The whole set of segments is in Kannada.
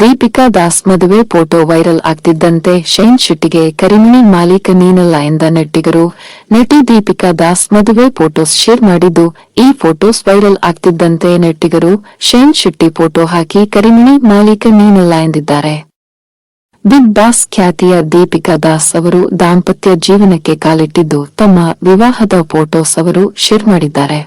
ದೀಪಿಕಾ ದಾಸ್ ಮದುವೆ ಫೋಟೋ ವೈರಲ್ ಆಗ್ತಿದ್ದಂತೆ ಶೈನ್ ಶೆಟ್ಟಿಗೆ ಕರಿಮಿಣಿ ಮಾಲೀಕ ನೀನಲ್ಲ ಎಂದ ನೆಟ್ಟಿಗರು. ನಟಿ ದೀಪಿಕಾ ದಾಸ್ ಮದುವೆ ಫೋಟೋಸ್ ಶೇರ್ ಮಾಡಿದ್ದು ಈ ಫೋಟೋಸ್ ವೈರಲ್ ಆಗ್ತಿದ್ದಂತೆ ನೆಟ್ಟಿಗರು. ಶೈನ್ ಶೆಟ್ಟಿ ಫೋಟೋ ಹಾಕಿ ಕರಿಮಿಣಿ ಮಾಲೀಕ ನೀನಲ್ಲ ಎಂದಿದ್ದಾರೆ. ಬಿಗ್ ಬಾಸ್ ಖ್ಯಾತಿಯ ದೀಪಿಕಾ ದಾಸ್ ಅವರು ದಾಂಪತ್ಯ ಜೀವನಕ್ಕೆ ಕಾಲಿಟ್ಟಿದ್ದು ತಮ್ಮ ವಿವಾಹದ ಫೋಟೋಸ್ ಅವರು ಶೇರ್ ಮಾಡಿದ್ದಾರೆ.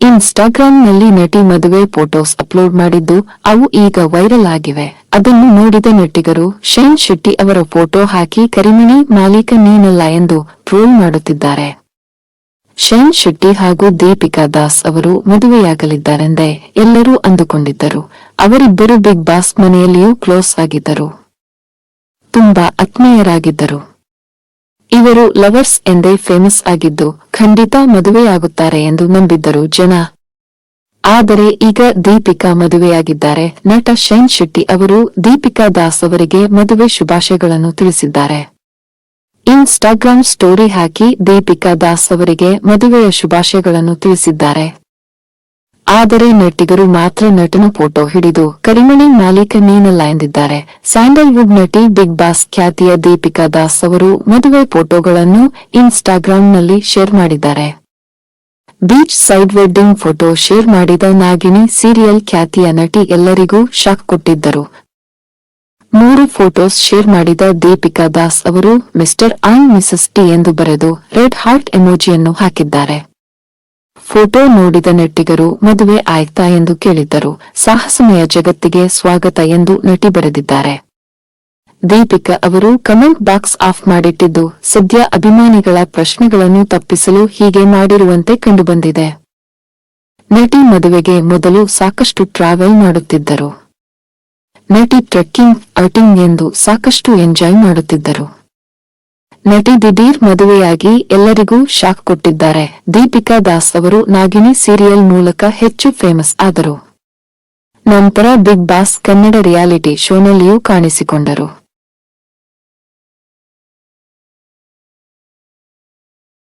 ಇನ್ಸ್ಟಾಗ್ರಾಂನಲ್ಲಿ ನಟಿ ಮದುವೆ ಫೋಟೋಸ್ ಅಪ್ಲೋಡ್ ಮಾಡಿದ್ದು ಅವು ಈಗ ವೈರಲ್ ಆಗಿವೆ. ಅದನ್ನು ನೋಡಿದ ನಟಿಗರು ಶೈನ್ ಶೆಟ್ಟಿ ಅವರ ಫೋಟೋ ಹಾಕಿ ಕರಿಮಿಣಿ ಮಾಲೀಕ ನೀನಲ್ಲ ಎಂದು ಟ್ರೋಲ್ ಮಾಡುತ್ತಿದ್ದಾರೆ. ಶೈನ್ ಶೆಟ್ಟಿ ಹಾಗೂ ದೀಪಿಕಾ ದಾಸ್ ಅವರು ಮದುವೆಯಾಗಲಿದ್ದಾರೆಂದೇ ಎಲ್ಲರೂ ಅಂದುಕೊಂಡಿದ್ದರು. ಅವರಿಬ್ಬರು ಬಿಗ್ ಬಾಸ್ ಮನೆಯಲ್ಲಿಯೂ ಕ್ಲೋಸ್ ಆಗಿದ್ದರು. ತುಂಬಾ ಆತ್ಮೀಯರಾಗಿದ್ದರು. ಇವರು ಲವರ್ಸ್ ಎಂದೇ ಫೇಮಸ್ ಆಗಿದ್ದು ಖಂಡಿತ ಮದುವೆಯಾಗುತ್ತಾರೆ ಎಂದು ನಂಬಿದ್ದರು ಜನ. ಆದರೆ ಈಗ ದೀಪಿಕಾ ಮದುವೆಯಾಗಿದ್ದಾರೆ. ನಟ ಶೈನ್ ಶೆಟ್ಟಿ ಅವರು ದೀಪಿಕಾ ದಾಸ್ ಅವರಿಗೆ ಮದುವೆ ಶುಭಾಶಯಗಳನ್ನು ತಿಳಿಸಿದ್ದಾರೆ. ಇನ್ಸ್ಟಾಗ್ರಾಂ ಸ್ಟೋರಿ ಹಾಕಿ ದೀಪಿಕಾ ದಾಸ್ ಅವರಿಗೆ ಮದುವೆಯ ಶುಭಾಶಯಗಳನ್ನು ತಿಳಿಸಿದ್ದಾರೆ. ಆದರೆ ನಟಿಗರು ಮಾತ್ರ ನಟನ ಫೋಟೋ ಹಿಡಿದು ಕರಿಮಣಿ ಮಾಲೀಕ ನೀನಲ್ಲ ಎಂದಿದ್ದಾರೆ ಸ್ಯಾಂಡಲ್ವುಡ್ ನಟಿ ಬಿಗ್ ಬಾಸ್ ಖ್ಯಾತಿಯ ದೀಪಿಕಾ ದಾಸ್ ಅವರು ಮದುವೆ ಫೋಟೋಗಳನ್ನು ಇನ್ಸ್ಟಾಗ್ರಾಂನಲ್ಲಿ ಶೇರ್ ಮಾಡಿದ್ದಾರೆ. Beach side wedding photo share ಮಾಡಿದ ನಾಗಿನಿ ಸೀರಿಯಲ್ ಖ್ಯಾತಿಯ ನಟಿ ಎಲ್ಲರಿಗೂ ಶಾಕ್ ಕೊಟ್ಟಿದ್ದರು. ಮೂರು ಫೋಟೋಸ್ ಶೇರ್ ಮಾಡಿದ ದೀಪಿಕಾ ದಾಸ್ ಅವರು ಮಿಸ್ಟರ್ ಅಂಡ್ ಮಿಸಸ್ ಟಿ ಎಂದು ಬರೆದು ರೆಡ್ ಹಾರ್ಟ್ ಎಮೋಜಿಯನ್ನು ಹಾಕಿದ್ದಾರೆ. ಫೋಟೋ ನೋಡಿದ ನೆಟ್ಟಿಗರು ಮದುವೆ ಆಯ್ತಾ ಎಂದು ಕೇಳಿದ್ದರು. ಸಾಹಸಮಯ ಜಗತ್ತಿಗೆ ಸ್ವಾಗತ ಎಂದು ನಟಿ ಬರೆದಿದ್ದಾರೆ. ದೀಪಿಕಾ ಅವರು ಕಮೆಂಟ್ ಬಾಕ್ಸ್ ಆಫ್ ಮಾಡಿಟ್ಟಿದ್ದು, ಸದ್ಯ ಅಭಿಮಾನಿಗಳ ಪ್ರಶ್ನೆಗಳನ್ನು ತಪ್ಪಿಸಲು ಹೀಗೆ ಮಾಡಿರುವಂತೆ ಕಂಡುಬಂದಿದೆ. ನಟಿ ಮದುವೆಗೆ ಮೊದಲು ಸಾಕಷ್ಟು ಟ್ರಾವೆಲ್ ಮಾಡುತ್ತಿದ್ದರು. ನಟಿ ಟ್ರೆಕ್ಕಿಂಗ್ ಔಟಿಂಗ್ ಎಂದು ಸಾಕಷ್ಟು ಎಂಜಾಯ್ ಮಾಡುತ್ತಿದ್ದರು. ನಟಿ ದಿಢೀರ್ ಮದುವೆಯಾಗಿ ಎಲ್ಲರಿಗೂ ಶಾಕ್ ಕೊಟ್ಟಿದ್ದಾರೆ. ದೀಪಿಕಾ ದಾಸ್ ಅವರು ನಾಗಿನಿ ಸೀರಿಯಲ್ ಮೂಲಕ ಹೆಚ್ಚು ಫೇಮಸ್ ಆದರು. ನಂತರ ಬಿಗ್ ಬಾಸ್ ಕನ್ನಡ ರಿಯಾಲಿಟಿ ಶೋನಲ್ಲಿಯೂ ಕಾಣಿಸಿಕೊಂಡರು.